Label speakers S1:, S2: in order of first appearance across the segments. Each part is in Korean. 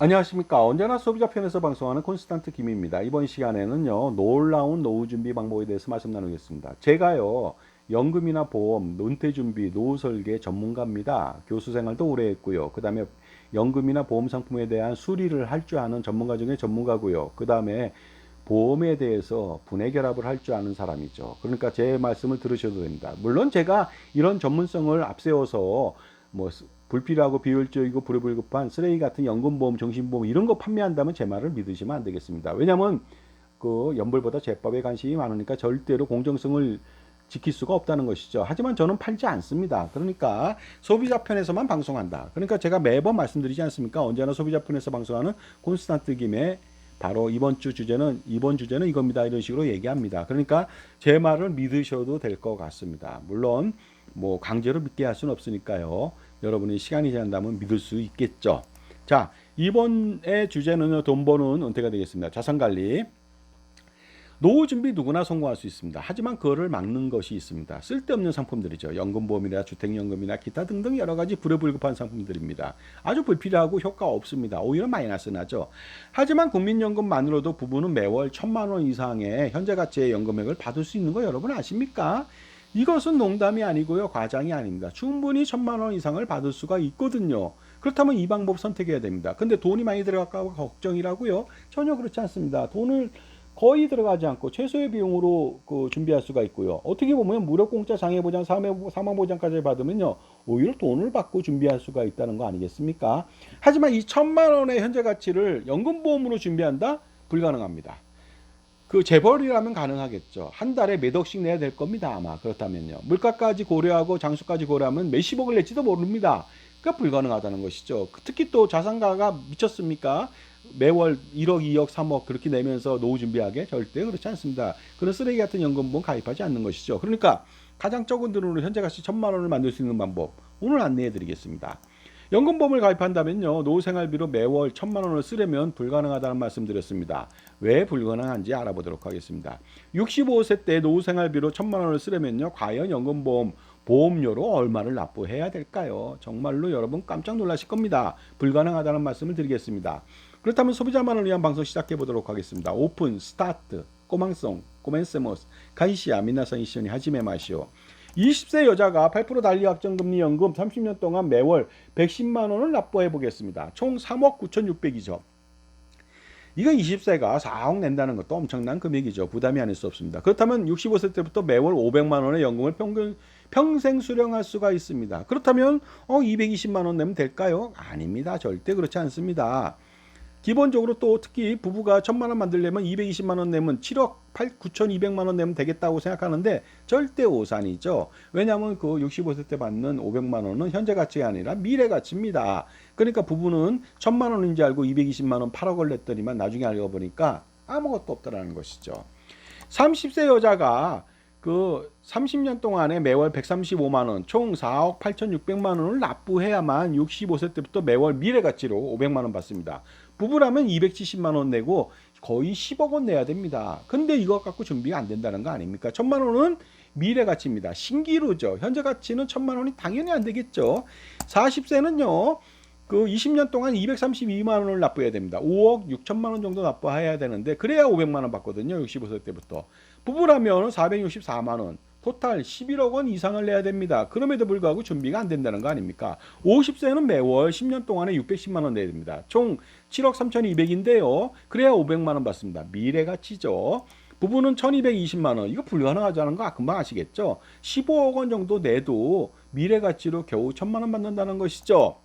S1: 안녕하십니까. 언제나 소비자 편에서 방송하는 콘스탄트 김입니다. 이번 시간에는요, 놀라운 노후 준비 방법에 대해서 말씀 나누겠습니다. 제가요, 연금이나 보험, 논태 준비, 노후 설계 전문가입니다. 교수 생활도 오래 했고요. 그 다음에 연금이나 보험 상품에 대한 수리를 할 줄 아는 전문가 중에 전문가고요. 그 다음에 보험에 대해서 분해 결합을 할 줄 아는 사람이죠. 그러니까 제 말씀을 들으셔도 됩니다. 물론 제가 이런 전문성을 앞세워서 뭐 불필요하고 비효율적이고 불효불급한 쓰레기 같은 연금보험, 정신보험 이런 거 판매한다면 제 말을 믿으시면 안 되겠습니다. 왜냐하면 그 연불보다 제법에 관심이 많으니까 절대로 공정성을 지킬 수가 없다는 것이죠. 하지만 저는 팔지 않습니다. 그러니까 소비자 편에서만 방송한다. 그러니까 제가 매번 말씀드리지 않습니까? 언제나 소비자 편에서 방송하는 콘스탄트 김의 바로 이번 주 주제는 이번 주제는 이겁니다. 이런 식으로 얘기합니다. 그러니까 제 말을 믿으셔도 될 것 같습니다. 물론 뭐 강제로 믿게 할 수는 없으니까요. 여러분이 시간이 지난다면 믿을 수 있겠죠. 자, 이번의 주제는 돈 버는 은퇴가 되겠습니다. 자산 관리. 노후 준비 누구나 성공할 수 있습니다. 하지만 그거를 막는 것이 있습니다. 쓸데없는 상품들이죠. 연금보험이나 주택연금이나 기타 등등 여러 가지 불효불급한 상품들입니다. 아주 불필요하고 효과 없습니다. 오히려 마이너스 나죠. 하지만 국민연금만으로도 부부는 매월 천만 원 이상의 현재 가치의 연금액을 받을 수 있는 거 여러분 아십니까? 이것은 농담이 아니고요. 과장이 아닙니다. 충분히 천만 원 이상을 받을 수가 있거든요. 그렇다면 이 방법 선택해야 됩니다. 근데 돈이 많이 들어갈까 봐 걱정이라고요? 전혀 그렇지 않습니다. 돈을 거의 들어가지 않고 최소의 비용으로 그 준비할 수가 있고요. 어떻게 보면 무료 공짜 장애 보장, 사망 보장까지 받으면요. 오히려 돈을 받고 준비할 수가 있다는 거 아니겠습니까? 하지만 이 천만 원의 현재 가치를 연금 보험으로 준비한다? 불가능합니다. 그 재벌이라면 가능하겠죠. 한 달에 몇 억씩 내야 될 겁니다. 아마 그렇다면요. 물가까지 고려하고 장수까지 고려하면 몇십억을 낼지도 모릅니다. 그러니까 불가능하다는 것이죠. 특히 또 자산가가 미쳤습니까? 매월 1억, 2억, 3억 그렇게 내면서 노후 준비하게 절대 그렇지 않습니다. 그런 쓰레기 같은 연금보험 가입하지 않는 것이죠. 그러니까 가장 적은 돈으로 현재 가치 천만 원을 만들 수 있는 방법 오늘 안내해 드리겠습니다. 연금보험을 가입한다면요 노후 생활비로 매월 천만 원을 쓰려면 불가능하다는 말씀드렸습니다. 왜 불가능한지 알아보도록 하겠습니다. 65세 때 노후 생활비로 천만 원을 쓰려면요 과연 연금보험 보험료로 얼마를 납부해야 될까요? 정말로 여러분 깜짝 놀라실 겁니다. 불가능하다는 말씀을 드리겠습니다. 그렇다면 소비자만을 위한 방송 시작해 보도록 하겠습니다. 오픈, 스타트, 꼬망송, 꼬멘세모스, 가이시아, 미나상 이시오니 하지메 마시오. 20세 여자가 8% 달리 확정금리 연금 30년 동안 매월 110만 원을 납부해 보겠습니다. 총 3억 9,600이죠. 이거 20세가 4억 낸다는 것도 엄청난 금액이죠. 부담이 아닐 수 없습니다. 그렇다면 65세 때부터 매월 500만 원의 연금을 평균 평생 수령할 수가 있습니다. 그렇다면 어 220만 원 내면 될까요? 아닙니다. 절대 그렇지 않습니다. 기본적으로 또 특히 부부가 천만 원 만들려면 220만 원 내면 7억 8 9,200만 원 내면 되겠다고 생각하는데 절대 오산이죠. 왜냐하면 그 65세 때 받는 500만 원은 현재 가치가 아니라 미래 가치입니다. 그러니까 부부는 천만 원인지 알고 220만 원 8억을 냈더니만 나중에 알고 보니까 아무것도 없다라는 것이죠. 30세 여자가 그 30년 동안에 매월 135만 원, 총 4억 8,600만 원을 납부해야만 65세 때부터 매월 미래 가치로 500만 원 받습니다. 부부라면 270만 원 내고 거의 10억 원 내야 됩니다. 근데 이거 갖고 준비가 안 된다는 거 아닙니까? 천만 원은 미래 가치입니다. 신기루죠. 현재 가치는 천만 원이 당연히 안 되겠죠. 40세는요. 그 20년 동안 232만 원을 납부해야 됩니다. 5억 6천만 원 정도 납부해야 되는데 그래야 500만 원 받거든요. 65세 때부터. 부부라면 464만 원. 토탈 11억 원 이상을 내야 됩니다. 그럼에도 불구하고 준비가 안 된다는 거 아닙니까? 50세는 매월 10년 동안에 610만 원 내야 됩니다. 총 7억 3,200인데요. 그래야 500만 원 받습니다. 미래 가치죠. 부부는 1220만 원. 이거 불가능하다는 거 금방 아시겠죠? 15억 원 정도 내도 미래 가치로 겨우 1000만 원 받는다는 것이죠.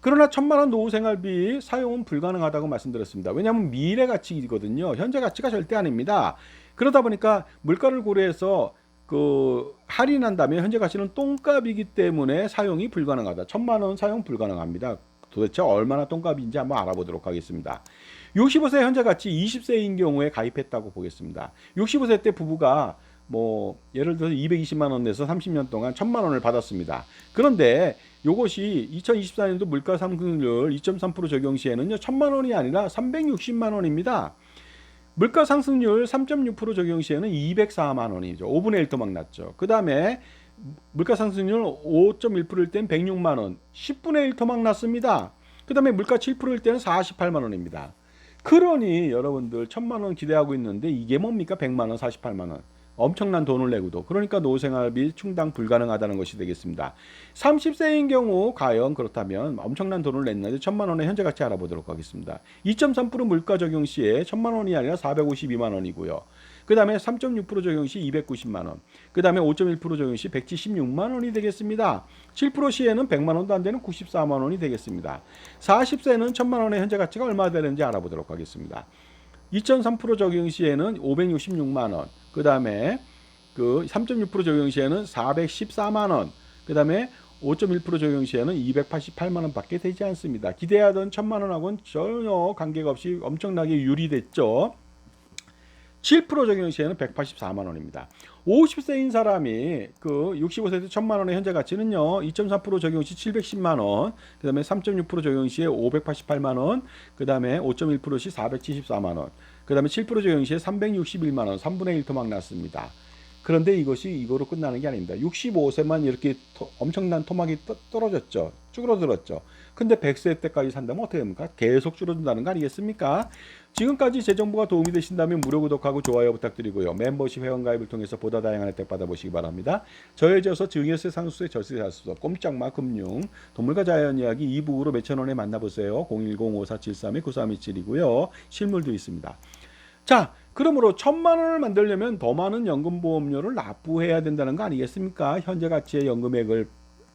S1: 그러나 천만 원 노후 생활비 사용은 불가능하다고 말씀드렸습니다. 왜냐하면 미래 가치이거든요. 현재 가치가 절대 아닙니다. 그러다 보니까 물가를 고려해서 그 할인한다면 현재 가치는 똥값이기 때문에 사용이 불가능하다. 천만 원 사용 불가능합니다. 도대체 얼마나 똥값인지 한번 알아보도록 하겠습니다. 65세 현재 가치 20세인 경우에 가입했다고 보겠습니다. 65세 때 부부가 뭐 예를 들어서 220만 원 내서 30년 동안 1000만 원을 받았습니다. 그런데 요것이 2024년도 물가 상승률 2.3% 적용 시에는요. 1000만 원이 아니라 360만 원입니다. 물가 상승률 3.6% 적용 시에는 204만 원이죠. 5분의 1더 막 났죠. 그 다음에 물가 상승률 5.1%일 땐 106만 원, 10분의 1더 막 났습니다. 그 다음에 물가 7%일 때는 48만 원입니다. 그러니 여러분들 천만 원 기대하고 있는데 이게 뭡니까? 100만 원, 48만 원. 엄청난 돈을 내고도 그러니까 노생활비 충당 불가능하다는 것이 되겠습니다. 30세인 경우 과연 그렇다면 엄청난 돈을 냈는데 천만 원의 현재 가치 알아보도록 하겠습니다. 2.3% 물가 적용 시에 천만 원이 아니라 452만 원이고요. 그 다음에 3.6% 적용 시 290만 원. 그 다음에 5.1% 적용 시 176만 원이 되겠습니다. 7% 시에는 100만 원도 안 되는 94만 원이 되겠습니다. 40세는 천만 원의 현재 가치가 얼마 되는지 알아보도록 하겠습니다. 2.3% 적용 시에는 566만 원. 그 다음에 그 3.6% 적용 시에는 414만 원. 그 다음에 5.1% 적용 시에는 288만 원 밖에 되지 않습니다. 기대하던 천만 원하고는 전혀 관계가 없이 엄청나게 유리됐죠. 7% 적용 시에는 184만 원입니다. 50세인 사람이 그 65세 때 1000만 원의 현재 가치는요. 2.4% 적용 시 710만 원, 그다음에 3.6% 적용 시에 588만 원, 그다음에 5.1%시 474만 원, 그 다음에 7% 적용 시에 361만 원, 3분의 1 토막 났습니다. 그런데 이것이 이거로 끝나는 게 아닙니다. 65세만 이렇게 토- 엄청난 토막이 떠- 떨어졌죠. 쭈그러들었죠. 근데 100세 때까지 산다면 어떻게 됩니까? 계속 줄어든다는 거 아니겠습니까? 지금까지 제 정보가 도움이 되신다면 무료 구독하고 좋아요 부탁드리고요. 멤버십 회원가입을 통해서 보다 다양한 혜택 받아보시기 바랍니다. 저해져서 증여세 상수세 절세 자수서 꼼짝마 금융 동물과 자연 이야기 2부로 몇천 원에 만나보세요. 010-5473-9327이고요. 실물도 있습니다. 자, 그러므로 천만 원을 만들려면 더 많은 연금보험료를 납부해야 된다는 거 아니겠습니까? 현재 가치의 연금액을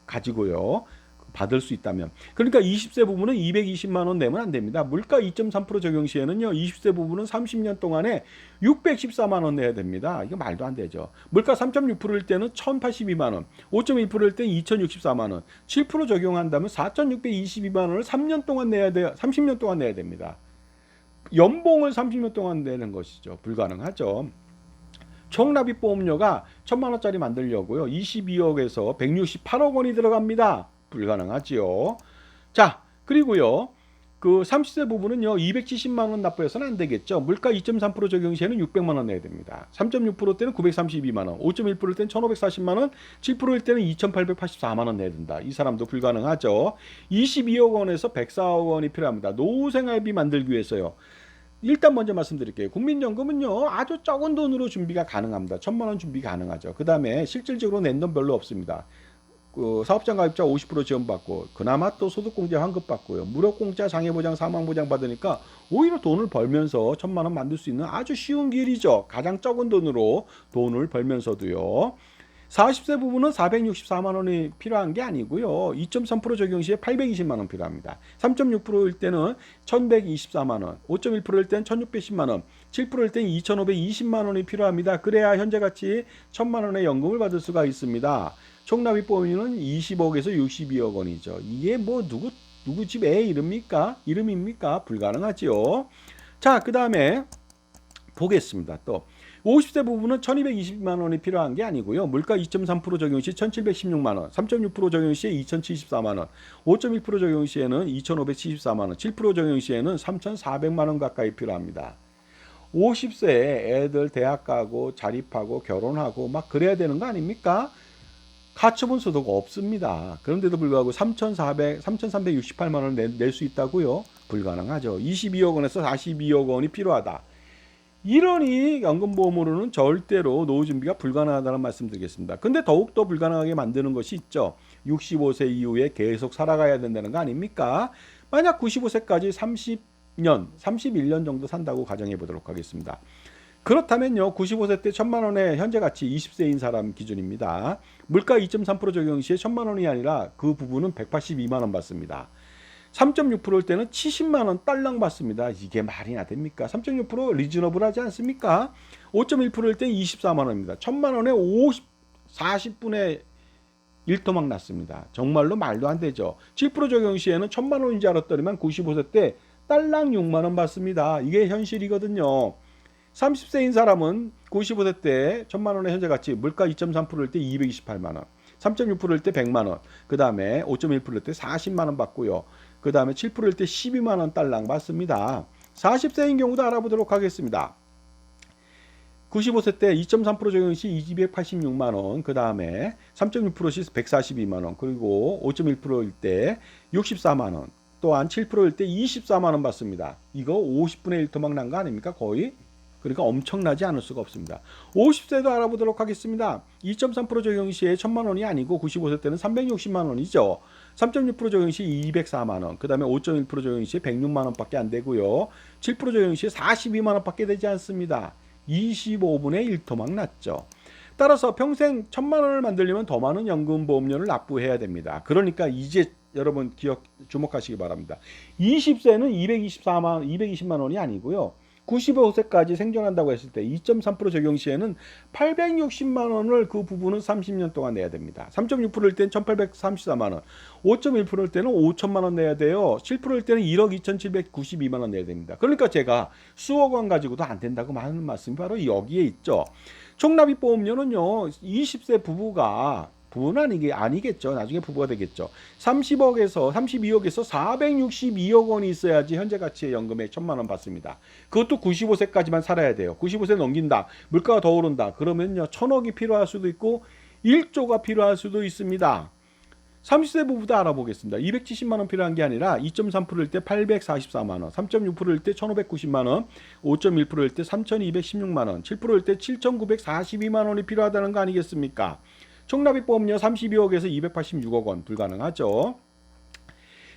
S1: 가지고요. 받을 수 있다면. 그러니까 20세 부부는 220만 원 내면 안 됩니다. 물가 2.3% 적용 시에는요. 20세 부부는 30년 동안에 614만 원 내야 됩니다. 이거 말도 안 되죠. 물가 3.6%일 때는 1,082만 원, 5.1%일 때는 2,064만 원, 7% 적용한다면 4,622만 원을 3년 동안 내야 돼요. 30년 동안 내야 됩니다. 연봉을 30년 동안 내는 것이죠. 불가능하죠. 총납입 보험료가 천만 원짜리 만들려고요. 22억에서 168억 원이 들어갑니다. 불가능하지요. 자, 그리고요. 그 30세 부부는요. 270만 원 납부해서는 안 되겠죠. 물가 2.3% 적용 시에는 600만 원 내야 됩니다. 3.6% 때는 932만 원, 5.1% 때는 1,540만 원, 7%일 때는 2,884만 원 내야 된다. 이 사람도 불가능하죠. 22억 원에서 104억 원이 필요합니다. 노후 생활비 만들기 위해서요. 일단 먼저 말씀드릴게요. 국민연금은요 아주 적은 돈으로 준비가 가능합니다. 천만 원 준비 가능하죠. 그 다음에 실질적으로 낸 돈 별로 없습니다. 그 사업장 가입자 50% 지원받고 그나마 또 소득공제 환급받고요. 무료공짜 장애보장 사망보장 받으니까 오히려 돈을 벌면서 천만 원 만들 수 있는 아주 쉬운 길이죠. 가장 적은 돈으로 돈을 벌면서도요. 40세 부부는 464만 원이 필요한 게 아니고요. 2.3% 적용 시에 820만 원 필요합니다. 3.6%일 때는 1,124만 원, 5.1%일 때는 1,610만 원, 7%일 때는 2,520만 원이 필요합니다. 그래야 현재 가치 1,000만 원의 연금을 받을 수가 있습니다. 총납입 범위는 20억에서 62억 원이죠. 이게 뭐 누구 누구 집 애 이름입니까? 이름입니까? 불가능하지요. 자, 그 다음에 보겠습니다. 또 50세 부부는 1220만 원이 필요한 게 아니고요. 물가 2.3% 적용 시 1716만 원, 3.6% 적용 시에 2074만 원, 5.1% 적용 시에는 2574만 원, 7% 적용 시에는 3400만 원 가까이 필요합니다. 50세에 애들 대학 가고 자립하고 결혼하고 막 그래야 되는 거 아닙니까? 가처분 소득 없습니다. 그런데도 불구하고 3,400, 3,368만 원을 낼 수 있다고요? 불가능하죠. 22억 원에서 42억 원이 필요하다. 이러니 연금보험으로는 절대로 노후 준비가 불가능하다는 말씀드리겠습니다. 근데 더욱더 불가능하게 만드는 것이 있죠. 65세 이후에 계속 살아가야 된다는 거 아닙니까? 만약 95세까지 30년, 31년 정도 산다고 가정해 보도록 하겠습니다. 그렇다면요, 95세 때 천만 원의 현재 가치 20세인 사람 기준입니다. 물가 2.3% 적용 시에 천만 원이 아니라 그 부분은 182만 원 받습니다. 3.6%일 때는 70만 원 딸랑 받습니다. 이게 말이나 됩니까? 3.6% 리즈너블하지 않습니까? 5.1%일 때는 24만 원입니다. 1천만 원에 50 40분의 1토막 났습니다. 정말로 말도 안 되죠. 7% 적용 시에는 1천만 원인 줄 알았더니만 95세 때 딸랑 6만 원 받습니다. 이게 현실이거든요. 30세인 사람은 95세 때 1천만 원의 현재 가치 물가 2.3%일 때 228만 원, 3.6%일 때 100만 원, 그 다음에 5.1%일 때 40만 원 받고요. 그 다음에 7%일 때 12만 원 딸랑 받습니다. 40세인 경우도 알아보도록 하겠습니다. 95세 때 2.3% 적용 시 286만 원, 그 다음에 3.6%시 142만 원, 그리고 5.1%일 때 64만 원, 또한 7%일 때 24만 원 받습니다. 이거 50분의 1 토막 난 거 아닙니까? 거의 그러니까 엄청나지 않을 수가 없습니다. 50세도 알아보도록 하겠습니다. 2.3% 적용 시에 1000만 원이 아니고 95세 때는 360만 원이죠. 3.6% 적용 시 204만 원. 그다음에 5.1% 적용 시 106만 원밖에 안 되고요. 7% 적용 시 42만 원밖에 되지 않습니다. 25분의 1토막 났죠. 따라서 평생 1000만 원을 만들려면 더 많은 연금 보험료를 납부해야 됩니다. 그러니까 이제 여러분 기억 주목하시기 바랍니다. 20세는 224만 220만 원이 아니고요. 95세까지 생존한다고 했을 때 2.3% 적용 시에는 860만 원을 그 부분은 30년 동안 내야 됩니다. 3.6%일 때는 1,834만 원, 5.1%일 때는 5천만 원 내야 돼요. 7%일 때는 1억 2,792만 원 내야 됩니다. 그러니까 제가 수억 원 가지고도 안 된다고 하는 말씀이 바로 여기에 있죠. 총납입 보험료는요. 20세 부부가 부부는 아니게 아니겠죠. 나중에 부부가 되겠죠. 30억에서 32억에서 462억 원이 있어야지 현재 가치의 연금에 1천만 원 받습니다. 그것도 95세까지만 살아야 돼요. 95세 넘긴다. 물가가 더 오른다. 그러면요. 천억이 필요할 수도 있고 1조가 필요할 수도 있습니다. 30세 부부도 알아보겠습니다. 270만 원 필요한 게 아니라 2.3%일 때 844만 원, 3.6%일 때 1,590만 원, 5.1%일 때 3,216만 원, 7%일 때 7,942만 원이 필요하다는 거 아니겠습니까? 총납입 보험료 32억에서 286억 원 불가능하죠.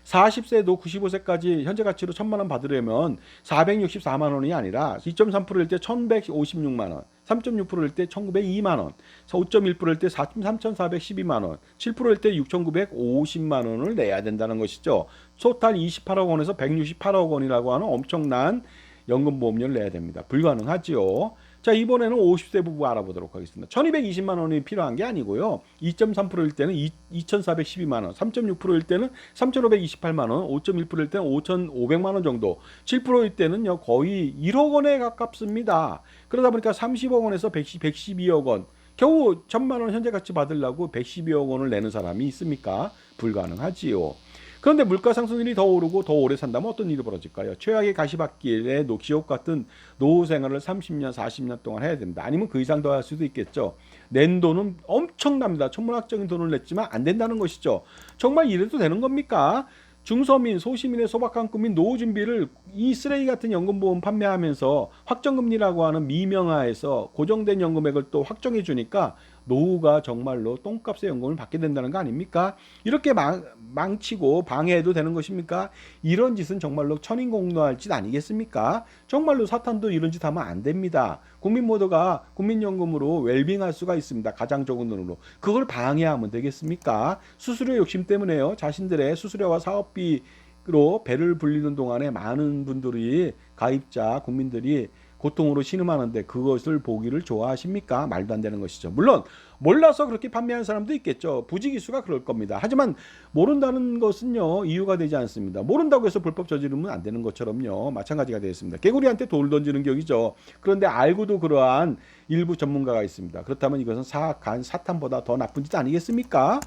S1: 40세도 95세까지 현재 가치로 1000만 원 받으려면 464만 원이 아니라 2.3%일 때 1156만 원, 3.6%일 때 1902만 원, 5.1%일 때 3412만 원, 7%일 때 6950만 원을 내야 된다는 것이죠. 토탈 28억 원에서 168억 원이라고 하는 엄청난 연금 보험료를 내야 됩니다. 불가능하지요. 자, 이번에는 50세 부부 알아보도록 하겠습니다. 1220만 원이 필요한 게 아니고요. 2.3%일 때는 2412만 원, 3.6%일 때는 3528만 원, 5.1%일 때는 5500만 원 정도, 7%일 때는요, 거의 1억 원에 가깝습니다. 그러다 보니까 30억 원에서 110, 112억 원, 겨우 1000만 원 현재 가치 받으려고 112억 원을 내는 사람이 있습니까? 불가능하지요. 그런데 물가 상승률이 더 오르고 더 오래 산다면 어떤 일이 벌어질까요? 최악의 가시밭길에 노 지옥 같은 노후 생활을 30년, 40년 동안 해야 됩니다. 아니면 그 이상 더 할 수도 있겠죠. 낸 돈은 엄청납니다. 천문학적인 돈을 냈지만 안 된다는 것이죠. 정말 이래도 되는 겁니까? 중서민, 소시민의 소박한 꿈인 노후 준비를 이 쓰레기 같은 연금보험 판매하면서 확정금리라고 하는 미명하에서 고정된 연금액을 또 확정해 주니까 노후가 정말로 똥값의 연금을 받게 된다는 거 아닙니까? 이렇게 망, 망치고 방해해도 되는 것입니까? 이런 짓은 정말로 천인공노할 짓 아니겠습니까? 정말로 사탄도 이런 짓 하면 안 됩니다. 국민 모두가 국민연금으로 웰빙할 수가 있습니다. 가장 적은 돈으로. 그걸 방해하면 되겠습니까? 수수료 욕심 때문에요. 자신들의 수수료와 사업비 로 배를 불리는 동안에 많은 분들이 가입자 국민들이 고통으로 신음하는데 그것을 보기를 좋아하십니까? 말도 안 되는 것이죠. 물론 몰라서 그렇게 판매하는 사람도 있겠죠. 부지기수가 그럴 겁니다. 하지만 모른다는 것은요 이유가 되지 않습니다. 모른다고 해서 불법 저지르면 안 되는 것처럼요 마찬가지가 되겠습니다. 개구리한테 돌 던지는 격이죠. 그런데 알고도 그러한 일부 전문가가 있습니다. 그렇다면 이것은 사악한 사탄보다 더 나쁜 짓 아니겠습니까?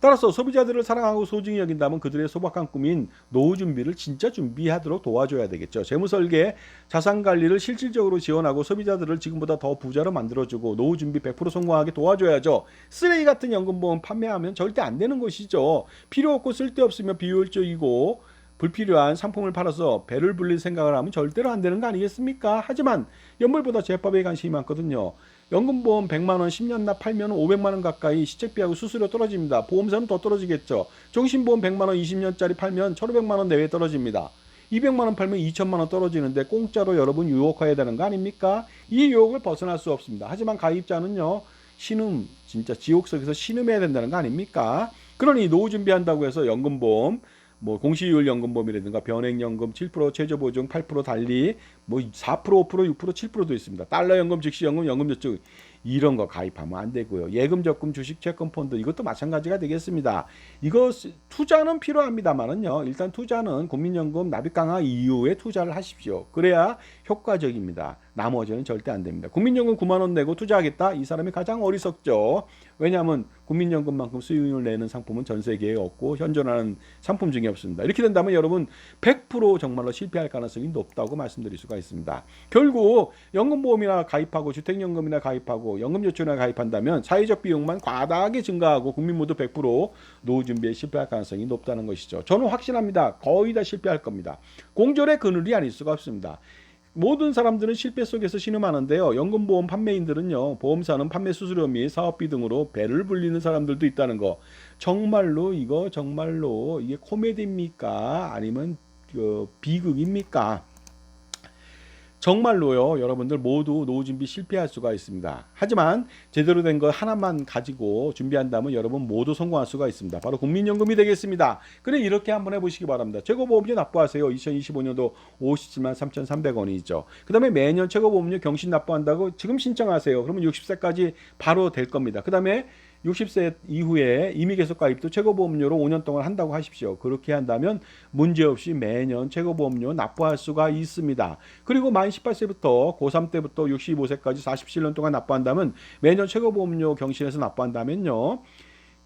S1: 따라서 소비자들을 사랑하고 소중히 여긴다면 그들의 소박한 꿈인 노후 준비를 진짜 준비하도록 도와줘야 되겠죠. 재무 설계, 자산 관리를 실질적으로 지원하고 소비자들을 지금보다 더 부자로 만들어주고 노후 준비 100% 성공하게 도와줘야죠. 쓰레기 같은 연금보험 판매하면 절대 안 되는 것이죠. 필요 없고 쓸데없으며 비효율적이고 불필요한 상품을 팔아서 배를 불릴 생각을 하면 절대로 안 되는 거 아니겠습니까? 하지만 연물보다 제법에 관심이 많거든요. 연금보험 100만 원 10년 납 팔면 500만 원 가까이 시책비하고 수수료 떨어집니다. 보험사는 더 떨어지겠죠. 종신보험 100만 원 20년짜리 팔면 1,500만 원 내외 떨어집니다. 200만 원 팔면 2천만 원 떨어지는데 공짜로 여러분 유혹해야 되는 거 아닙니까? 이 유혹을 벗어날 수 없습니다. 하지만 가입자는요. 신음 진짜 지옥석에서 신음해야 된다는 거 아닙니까? 그러니 노후 준비한다고 해서 연금보험 뭐 공시율 연금보험이라든가 변액연금 7% 최저보증 8% 달리 뭐 4% 5% 6% 7%도 있습니다. 달러 연금 즉시 연금 연금 저축 이런 거 가입하면 안 되고요. 예금 적금 주식 채권 펀드 이것도 마찬가지가 되겠습니다. 이거 투자는 필요합니다만은요. 일단 투자는 국민연금 납입 강화 이후에 투자를 하십시오. 그래야 효과적입니다. 나머지는 절대 안 됩니다. 국민연금 9만 원 내고 투자하겠다. 이 사람이 가장 어리석죠. 왜냐하면 국민연금만큼 수익을 내는 상품은 전 세계에 없고 현존하는 상품 중에 없습니다. 이렇게 된다면 여러분 100% 정말로 실패할 가능성이 높다고 말씀드릴 수가 있습니다. 결국 연금보험이나 가입하고 주택연금이나 가입하고 연금저축이나 가입한다면 사회적 비용만 과다하게 증가하고 국민 모두 100% 노후 준비에 실패할 가능성이 높다는 것이죠. 저는 확신합니다. 거의 다 실패할 겁니다. 공절의 그늘이 아닐 수가 없습니다. 모든 사람들은 실패 속에서 신음하는데요. 연금보험 판매인들은요. 보험사는 판매 수수료 및 사업비 등으로 배를 불리는 사람들도 있다는 거. 정말로 이거 정말로 이게 코미디입니까? 아니면 그 비극입니까? 정말로요, 여러분들 모두 노후 준비 실패할 수가 있습니다. 하지만 제대로 된거 하나만 가지고 준비한다면 여러분 모두 성공할 수가 있습니다. 바로 국민연금이 되겠습니다. 그래 이렇게 한번 해보시기 바랍니다. 최고보험료 납부하세요. 2025년도 57만 3,300원이죠. 그 다음에 매년 최고보험료 경신 납부한다고 지금 신청하세요. 그러면 60세까지 바로 될 겁니다. 그 다음에 60세 이후에 임의 계속 가입도 최고보험료로 5년 동안 한다고 하십시오. 그렇게 한다면 문제없이 매년 최고보험료 납부할 수가 있습니다. 그리고 만 18세부터 고3 때부터 65세까지 47년 동안 납부한다면 매년 최고보험료 경신해서 납부한다면요.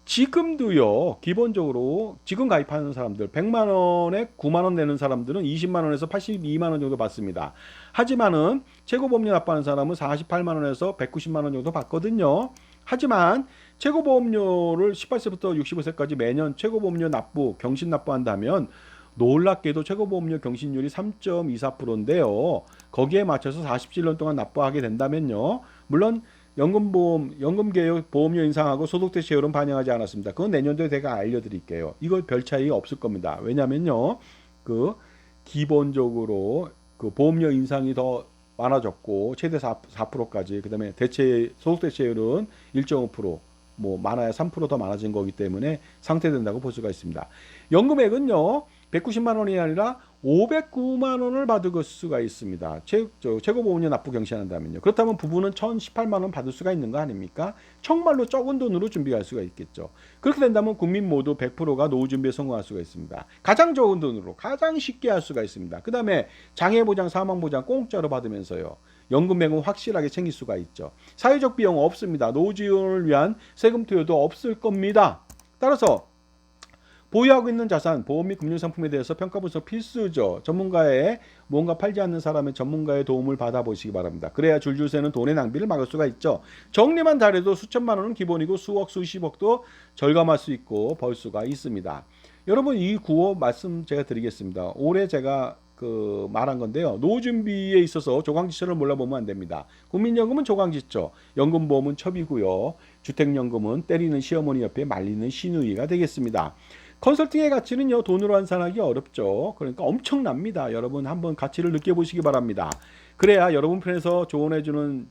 S1: 지금도요 기본적으로 지금 가입하는 사람들 100만 원에 9만 원 내는 사람들은 20만 원에서 82만 원 정도 받습니다. 하지만은 최고보험료 납부하는 사람은 48만 원에서 190만 원 정도 받거든요. 하지만 최고보험료를 18세부터 65세까지 매년 최고보험료 납부 경신 납부한다면 놀랍게도 최고보험료 경신율이 3.24%인데요. 거기에 맞춰서 47년 동안 납부하게 된다면요. 물론 연금보험, 연금개혁 보험료 인상하고 소득세 세율은 반영하지 않았습니다. 그건 내년도에 제가 알려드릴게요. 이걸 별 차이 없을 겁니다. 왜냐면요. 그 기본적으로 그 보험료 인상이 더 많아졌고 최대 4, 4%까지 그다음에 대체 소득 대체율은 1.5%뭐 많아야 3%더 많아진 거기 때문에 상쇄된다고 볼 수가 있습니다. 연금액은요 190만 원이 아니라 509만 원을 받을 수가 있습니다. 최, 저, 최고보험료 납부 경신한다면요. 그렇다면 부부는 1,018만 원 받을 수가 있는 거 아닙니까? 정말로 적은 돈으로 준비할 수가 있겠죠. 그렇게 된다면 국민 모두 100%가 노후 준비에 성공할 수가 있습니다. 가장 적은 돈으로 가장 쉽게 할 수가 있습니다. 그 다음에 장애보장, 사망보장 공짜로 받으면서요. 연금액은 확실하게 챙길 수가 있죠. 사회적 비용 없습니다. 노후 지원을 위한 세금 투여도 없을 겁니다. 따라서 보유하고 있는 자산, 보험 및 금융 상품에 대해서 평가 분석 필수죠. 전문가의 뭔가 팔지 않는 사람의 전문가의 도움을 받아보시기 바랍니다. 그래야 줄줄 새는 돈의 낭비를 막을 수가 있죠. 정리만 잘해도 수천만 원은 기본이고 수억, 수십억도 절감할 수 있고 벌 수가 있습니다. 여러분 이 구호 말씀 제가 드리겠습니다. 올해 제가 그 말한 건데요. 노후 준비에 있어서 조강지처를 몰라보면 안 됩니다. 국민연금은 조강지처, 연금보험은 첩이고요. 주택연금은 때리는 시어머니 옆에 말리는 시누이가 되겠습니다. 컨설팅의 가치는요 돈으로 환산하기 어렵죠. 그러니까 엄청납니다. 여러분 한번 가치를 느껴보시기 바랍니다. 그래야 여러분 편에서 조언해주는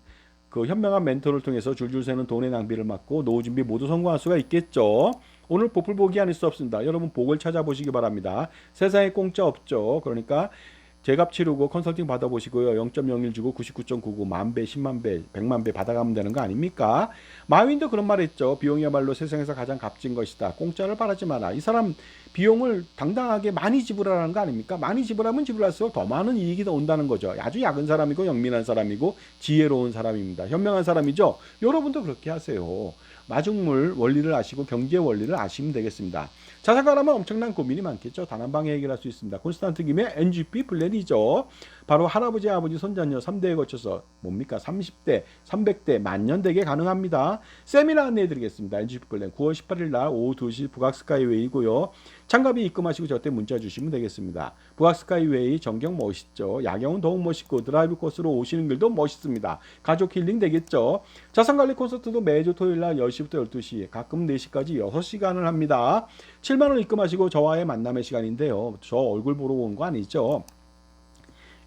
S1: 그 현명한 멘토를 통해서 줄줄 새는 돈의 낭비를 막고 노후 준비 모두 성공할 수가 있겠죠. 오늘 보풀 보기 아닐 수 없습니다. 여러분 복을 찾아보시기 바랍니다. 세상에 공짜 없죠. 그러니까 제값 치르고 컨설팅 받아보시고요. 0.01 주고 99.99 만배, 10만배, 100만배 받아가면 되는 거 아닙니까? 마윈도 그런 말 했죠. 비용이야말로 세상에서 가장 값진 것이다. 공짜를 바라지 마라. 이 사람 비용을 당당하게 많이 지불하라는 거 아닙니까? 많이 지불하면 지불할수록 더 많은 이익이 더 온다는 거죠. 아주 약은 사람이고 영민한 사람이고 지혜로운 사람입니다. 현명한 사람이죠. 여러분도 그렇게 하세요. 마중물 원리를 아시고 경제 원리를 아시면 되겠습니다. 자산가라면 엄청난 고민이 많겠죠. 단 한 방에 해결할 수 있습니다. 콘스탄트 김의 NGP 플랜이죠. 바로 할아버지, 아버지, 손자녀 3대에 거쳐서 뭡니까? 30대, 300대, 만년되게 가능합니다. 세미나 안내해 드리겠습니다. NGP 플랜 9월 18일 날 오후 2시 북악스카이웨이고요. 참가비 입금하시고 저때 문자 주시면 되겠습니다. 북악스카이웨이 전경 멋있죠. 야경은 더욱 멋있고 드라이브 코스로 오시는 길도 멋있습니다. 가족 힐링 되겠죠. 자산관리 콘서트도 매주 토요일 날 10시부터 12시, 가끔 4시까지 6시간을 합니다. 7만 원 입금하시고 저와의 만남의 시간인데요. 저 얼굴 보러 온 거 아니죠?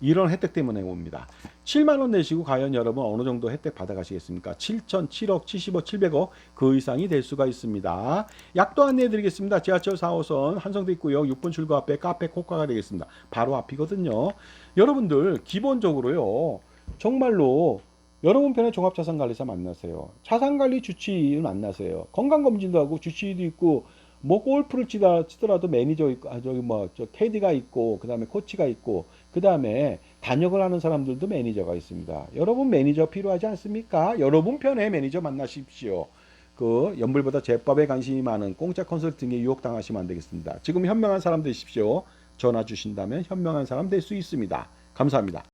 S1: 이런 혜택 때문에 옵니다. 7만 원 내시고 과연 여러분 어느 정도 혜택 받아가시겠습니까? 7천, 7억, 70억, 700억 그 이상이 될 수가 있습니다. 약도 안내해 드리겠습니다. 지하철 4호선 한성대 있고요. 6번 출구 앞에 카페 코카가 되겠습니다. 바로 앞이거든요. 여러분들 기본적으로요. 정말로 여러분 편의 종합자산관리사 만나세요. 자산관리 주치의 만나세요. 건강검진도 하고 주치의도 있고 뭐 골프를 치더라도 매니저 있고 아 저기 뭐저 캐디가 있고 그다음에 코치가 있고 그다음에 단역을 하는 사람들도 매니저가 있습니다. 여러분 매니저 필요하지 않습니까? 여러분 편에 매니저 만나십시오. 그 연불보다 제법에 관심이 많은 공짜 컨설팅에 유혹 당하시면 안 되겠습니다. 지금 현명한 사람 되십시오. 전화 주신다면 현명한 사람 될 수 있습니다. 감사합니다.